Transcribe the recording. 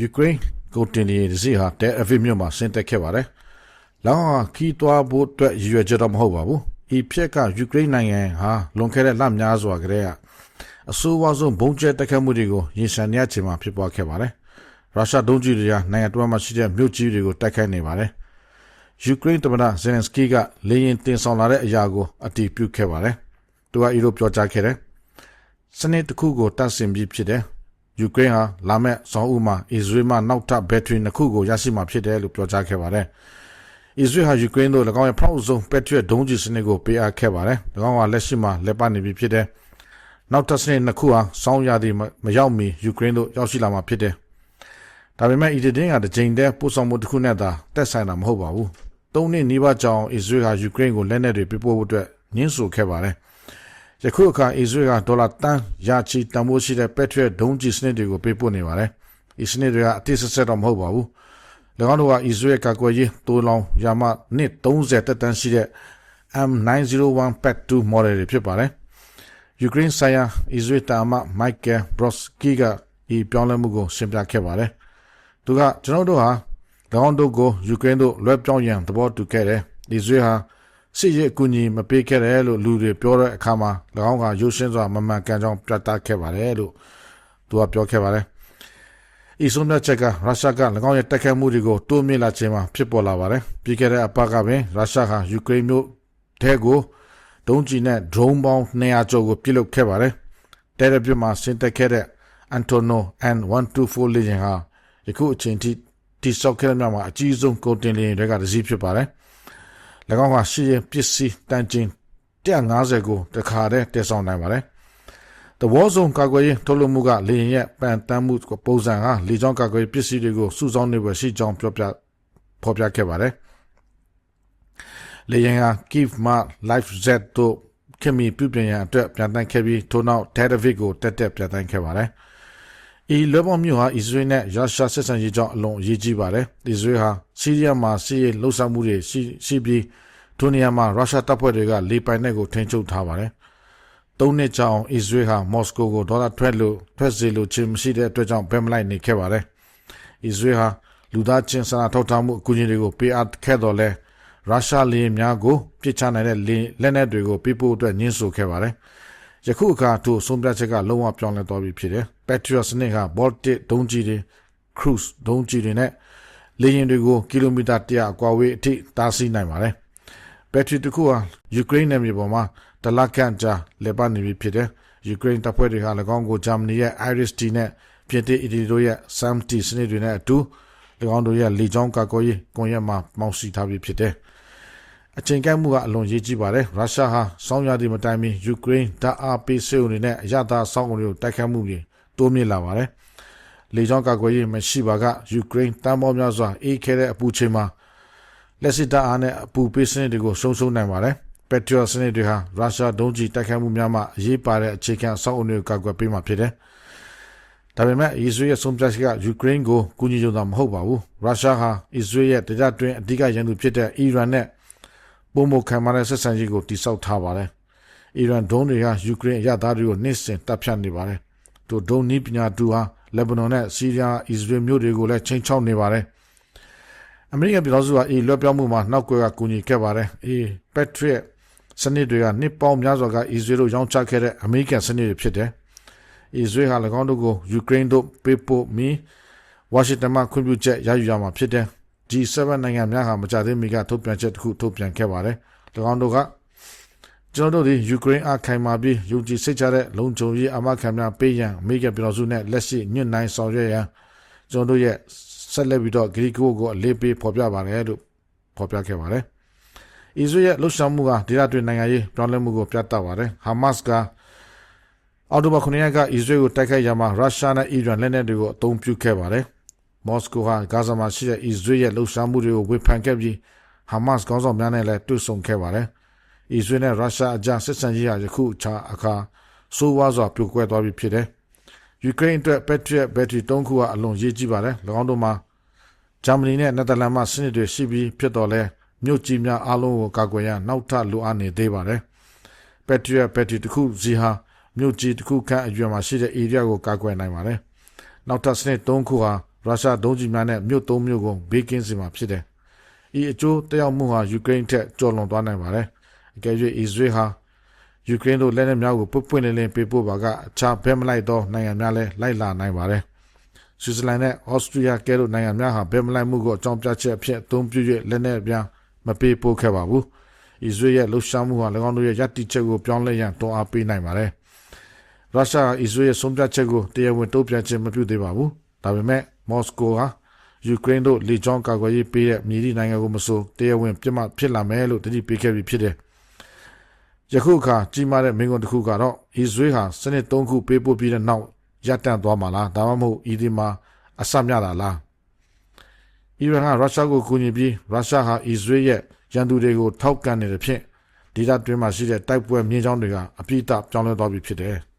ယူကရိန်းကိုတင်နေစီဟာတဲအဗီမြို့မှာဆင်းသက်ခဲ့ပါတယ်။လောင်းဟာခီးသွားဖို့အတွက်ရည်ရွယ်ချက်တော့မဟုတ်ပါဘူး။ဤဖြစ်ကယူကရိန်းနိုင်ငံဟာလွန်ခဲ့တဲ့လများစွာကတည်းကအဆိုးဝါးဆုံးဘုံကျဲတက်ခတ်မှုတွေကိုရင်ဆိုင်နေရချိန်မှာဖြစ်ပွားခဲ့ပါတယ်။ရုရှားဒုံးကျည်တွေကနိုင်ငံတော်မှာရှိတဲ့မြို့ကြီးတွေကိုတိုက်ခိုက်နေပါတယ်။ယူကရိန်းသမ္မတဇယ်လန်စကီကလေရင်တင်ဆောင်လာတဲ့အရာကိုအတည်ပြုခဲ့ပါတယ်။သူကဤလိုပြောကြားခဲ့တယ်။စနစ်တစ်ခုကိုတတ်ဆင်ပြီးဖြစ်တယ်။ ယူကရိန်းဟာလာမယ့်ဇောင်းဦးမှာအစ္စရေးမှနောက်ထပ်ဘက်ထရီနှစ်ခုကိုရရှိမှာဖြစ်တယ်လို့ပြောကြားခဲ့ပါတယ်။အစ္စရေးဟာယူကရိန်းတို့၎င်းရဲ့ဖောက်ဆုံးပက်ထရီဒုံးကျည်စနစ်ကိုပေးအပ်ခဲ့ပါတယ်။၎င်းကလက်ရှိမှာလက်ပတ်နေပြီဖြစ်တယ်။နောက်ထပ်စနစ်နှစ်ခုဟာစောင်းရသည်မရောက်မီယူကရိန်းတို့ရောက်ရှိလာမှာဖြစ်တယ်။ဒါပေမဲ့ဤတဲ့င်းကတစ်ချိန်တည်းပို့ဆောင်မှုတစ်ခုနဲ့သာတက်ဆိုင်တာမဟုတ်ပါဘူး။သုံးနှစ်နီးပါးကြောင်အစ္စရေးဟာယူကရိန်းကိုလက်နက်တွေပြပို့ဖို့အတွက်ညှင်းဆိုခဲ့ပါတယ်။ ယခုအခါအစ္စရေးကဒေါ်လာတန်းရာချီတန်ဖိုးရှိတဲ့ပက်ထရီဒုံးကျည်စနစ်တွေကိုပေးပို့နေပါတယ်။ဤစနစ်တွေကအတိအကျတော့မဟုတ်ပါဘူး။၎င်းတို့ကအစ္စရေးကာကွယ်ရေးတိုးလောင်ယာမနှစ်30တက်တန်းရှိတဲ့ M901 Pack 2 model တွေဖြစ်ပါတယ်။ယူကရိန်းဆိုင်ရာအစ္စရေးတာမမိုက်ကယ်ဘရော့စကီကဤပြောင်းလဲမှုကိုရှင်းပြခဲ့ပါတယ်။သူကကျွန်တော်တို့ဟာ၎င်းတို့ကိုယူကရိန်းတို့လွှဲပြောင်းရန်သဘောတူခဲ့တယ်။အစ္စရေးဟာ စစ်ရေးအကူအညီမပေးခဲ့တယ်လို့လူတွေပြောတဲ့အခါမှာ၎င်းကရုရှင်းစွာမမှန်ကန်ကြောင်းပြသခဲ့ပါတယ်လို့သူကပြောခဲ့ပါတယ်။ဤဆုံးဖြတ်ချက်ကရုရှားက၎င်းရဲ့တိုက်ခိုက်မှုတွေကိုတိုးမြင့်လာခြင်းမှာဖြစ်ပေါ်လာပါတယ်။ပြီးခဲ့တဲ့အပတ်ကပင်ရုရှားဟာယူကရိန်းမျိုးထဲကိုဒုံးကျည်နဲ့ drone ပေါင်း200ကျော်ကိုပစ်လွတ်ခဲ့ပါတယ်။တဲရပြမှာဆင်းသက်ခဲ့တဲ့ Antonov N124 လေယာဉ်ဟာယခုအချိန်ထိတိစောက်ခဲ့တဲ့မှာအကြီးဆုံးကုန်တင်လေယာဉ်တွေကတစ်စီးဖြစ်ပါတယ်။၎ င်းကရှေ့ရင်ပစ္စည်းတန်ချိန်150ကိုတခါတည်းတည်ဆောင်နိုင်ပါတယ်။ The War Zone ကာကွယ်ရေးထုတ်လုပ်မှုကလေယာဉ်ရဲ့ပန်တန်းမှုပုံစံဟာလေကြောင်းကာကွယ်ရေးပစ္စည်းတွေကိုစုဆောင်းနေပဲရှိကြောင်းပြောပြဖော်ပြခဲ့ပါတယ်။လေယာဉ်ဟာ Kiev မှ Live Z တို့ခင်မီပြုပြင်ရန်အတွက်ပြန်တန်းခဲ့ပြီးထို့နောက် Tel Aviv ကိုတက်တက်ပြန်တန်းခဲ့ပါတယ်။ ဤလွဲပေါ်မြို့ဟာအစ္စရေးနဲ့ရုရှားဆက်ဆံရေးကြောင့်အလွန်အရေးကြီးပါတယ်။အစ္စရေးဟာဆီးရီးယားမှာစစ်ရေးလှုပ်ရှားမှုတွေရှိရှိပြီးထိုနေရာမှာရုရှားတပ်ဖွဲ့တွေကလေပိုင်နက်ကိုထိန်းချုပ်ထားပါတယ်။သုံးနှစ်ကြာအောင်အစ္စရေးဟာမော်စကိုကိုဒေါ်လာထွက်လို့ထွက်စေလို့ချင်းမရှိတဲ့အတွက်ကြောင့်ဘယ်မလိုက်နေခဲ့ပါတယ်။အစ္စရေးဟာလူသားချင်းစာနာထောက်ထားမှုအကူအညီတွေကိုပေးအပ်ခဲ့တော်လဲရုရှားလေယာဉ်များကိုပြစ်ချနိုင်တဲ့လက်နက်တွေကိုပြပို့အတွက်ညှင်းဆိုခဲ့ပါတယ်။ ယခုအခါထိုဆုံးဖြတ်ချက်ကလုံးဝပြောင်းလဲသွားပြီဖြစ်တယ်။ Patriot စနစ်က Baltic ဒုံးကျည်တွေ Cruise ဒုံးကျည်တွေနဲ့လေယာဉ်တွေကိုကီလိုမီတာ100အကွာဝေးအထိတားဆီးနိုင်ပါတယ်။ Patriot တခုဟာယူကရိန်းနယ်မြေပေါ်မှာတလခန့်ကြာလေပတ်နေပြီဖြစ်တယ်။ယူကရိန်းတပ်ဖွဲ့တွေက၎င်းကိုဂျာမနီရဲ့ Iris-T နဲ့ပြင်သစ်အီတလီတို့ရဲ့ SAM-T စနစ်တွေနဲ့အတူ၎င်းတို့ရဲ့လေကြောင်းကာကွယ်ရေးကွန်ရက်မှာပေါင်းစည်းထားပြီးဖြစ်တယ်။ အချိန်ကိုက်မှုကအလွန်ရေးကြီးပါတယ်ရုရှားဟာစောင်းရသည့်မတိုင်မီယူကရိန်းဓာတ်အားပေးစေုံတွေနဲ့အရသာစောင်းတွေကိုတိုက်ခတ်မှုတွေတိုးမြင့်လာပါတယ်လေကြောင်းကာကွယ်ရေးမရှိပါကယူကရိန်းတန်ပေါင်းများစွာအေးခဲတဲ့အပူချိန်မှာလက်စစ်တပ်အားနဲ့အပူပေးစနစ်တွေကိုရှုံးရှုံးနိုင်ပါတယ်ပက်ထရီစနစ်တွေဟာရုရှားဒုံးကျည်တိုက်ခိုက်မှုများမှာအရေးပါတဲ့အခြေခံအဆောက်အအုံတွေကိုကာကွယ်ပေးမှာဖြစ်တယ်ဒါပေမဲ့အစ္စရေးရဲ့ဆုံးဖြတ်ချက်ကယူကရိန်းကိုကူညီကြတာမဟုတ်ပါဘူးရုရှားဟာအစ္စရေးရဲ့တကြတွင်အဓိကရန်သူဖြစ်တဲ့အီရန်နဲ့ ပုံမခံမတဲ့ဆက်ဆံရေးကိုတိစောက်ထားပါတယ်။အီရန်ဒုံးတွေကယူကရိန်းအရသားတွေကိုနှိမ့်စင်တပ်ဖြတ်နေပါတယ်။တို့ဒုံးနီးပညာတူဟာလက်ဘနွန်နဲ့ဆီးရီးယားအစ္စရေးမြို့တွေကိုလည်းချိန်ချောက်နေပါတယ်။အမေရိကန်ပြည်ထောင်စုကအေလွှဲပြောင်းမှုမှာနောက်ကွယ်ကကူညီခဲ့ပါတယ်။အေပက်ထရစ်စနစ်တွေကနှစ်ပေါင်းများစွာကအစ္စရေးတို့ရောင်းချခဲ့တဲ့အမေရိကန်စနစ်တွေဖြစ်တယ်။အစ္စရေးဟာ၎င်းတို့ကိုယူကရိန်းတို့ပေးပို့ပြီးဝါရှင်တန်မှာခွင့်ပြုချက်ရယူရမှာဖြစ်တယ်။ G7 နိုင်ငံများဟာမကြသေးမီကထုတ်ပြန်ချက်တစ်ခုထုတ်ပြန်ခဲ့ပါတယ်။၎င်းတို့ကကျွန်တော်တို့ဒီယူကရိန်းအခိုင်မာပြီးယူကြည်စိတ်ချတဲ့လုံခြုံရေးအမခံများပေးရန်အမေရိကန်ပြည်တော်စုနဲ့လက်ရှိညွှန်နိုင်ဆောင်ရွက်ရန်ကျွန်တော်တို့ရဲ့ဆက်လက်ပြီးတော့ဂရီကိုကိုအလေးပေးဖော်ပြပါတယ်လို့ဖော်ပြခဲ့ပါတယ်။အစ္စရေးရဲ့လှုပ်ရှားမှုကဒေသတွင်းနိုင်ငံရေးပြောင်းလဲမှုကိုပြသပါတယ်။ဟာမတ်စ်ကအော်တိုဘာ9ရက်ကအစ္စရေးကိုတိုက်ခိုက်ရမှာရုရှားနဲ့အီရန်လက်နက်တွေကိုအသုံးပြုခဲ့ပါတယ်။ မော်စကိုဟာဂါဇာမှာရှိတဲ့အစ္စရေးရဲ့လှုပ်ရှားမှုတွေကိုဝေဖန်ခဲ့ပြီးဟာမတ်စ်ခေါင်းဆောင်များနဲ့လည်းတွေ့ဆုံခဲ့ပါတယ်။အစ္စရေးနဲ့ရုရှားအကြားဆက်ဆံရေးဟာယခုအခြားအခါဆိုးဝါးစွာပြိုကွဲသွားပြီဖြစ်တယ်။ယူကရိန်းအတွက်ပက်ထရီဘက်ထရီ၃ခုဟာအလွန်ရေးကြီးပါတယ်။၎င်းတို့မှာဂျာမနီနဲ့နယ်သာလန်မှစနစ်တွေရှိပြီးဖြစ်တော်လဲမြို့ကြီးများအလုံးကိုကာကွယ်ရန်နောက်ထပ်လိုအပ်နေသေးပါတယ်။ပက်ထရီဘက်ထရီတစ်ခုစီဟာမြို့ကြီးတစ်ခုခန့်အရွယ်မှာရှိတဲ့ဧရိယာကိုကာကွယ်နိုင်ပါတယ်။နောက်ထပ်စနစ်၃ခုဟာ ရရုရှားဒုံးကျည်များနဲ့မြို့သုံးမြို့ကိုဘေးကင်းစေမှာဖြစ်တယ်။ဤအကျိုးတက်ရောက်မှုဟာယူကရိန်းထက်ကျော်လွန်သွားနိုင်ပါတယ်။အကယ်၍အစ္စရေးဟာယူကရိန်းတို့လက်နက်များကိုပွတ်ပွင့်လင်းလင်းပေးပို့ပါကအခြားဘက်မလိုက်သောနိုင်ငံများလည်းလိုက်လာနိုင်ပါတယ်။ဆွစ်ဇာလန်နဲ့ဩစတြေးလျကဲ့သို့နိုင်ငံများဟာဘက်မလိုက်မှုကိုအကြောင်းပြချက်အဖြစ်အသုံးပြု၍လက်နက်များမပေးပို့ခဲ့ပါဘူး။အစ္စရေးရဲ့လှုပ်ရှားမှုဟာ၎င်းတို့ရဲ့ယက်တီချက်ကိုပြောင်းလဲရန်တွန်းအားပေးနိုင်ပါတယ်။ရုရှားအစ္စရေးရဲ့ဆုံးဖြတ်ချက်ကိုတရားဝင်တုံ့ပြန်ခြင်းမပြုသေးပါဘူး။ဒါပေမဲ့ မော်စကိုဟာယူကရိန်းတို့လေကြောင်းကာကွယ်ရေးပေးတဲ့မြေဒီနိုင်ငံကိုမဆိုတရားဝင်ပြစ်မှတ်ဖြစ်လာမယ်လို့တတိပေးခဲ့ပြီးဖြစ်တယ်။ယခုအခါကြီးမားတဲ့မင်းကွန်းတစ်ခုကတော့အစ္စရေးဟာစနစ်၃ခုပေးပို့ပြီးတဲ့နောက်ရပ်တန့်သွားမှာလားဒါမှမဟုတ်ဤဒီမှာအဆမြတာလားအီရန်ကရုရှားကိုကူညီပြီးရုရှားဟာအစ္စရေးရဲ့ရန်သူတွေကိုထောက်ကန်နေတဲ့ဖြင့်ဒေသတွင်းမှာရှိတဲ့တိုက်ပွဲမြင်းချောင်းတွေကအပြစ်အပြောင်းလဲသွားပြီဖြစ်တယ်။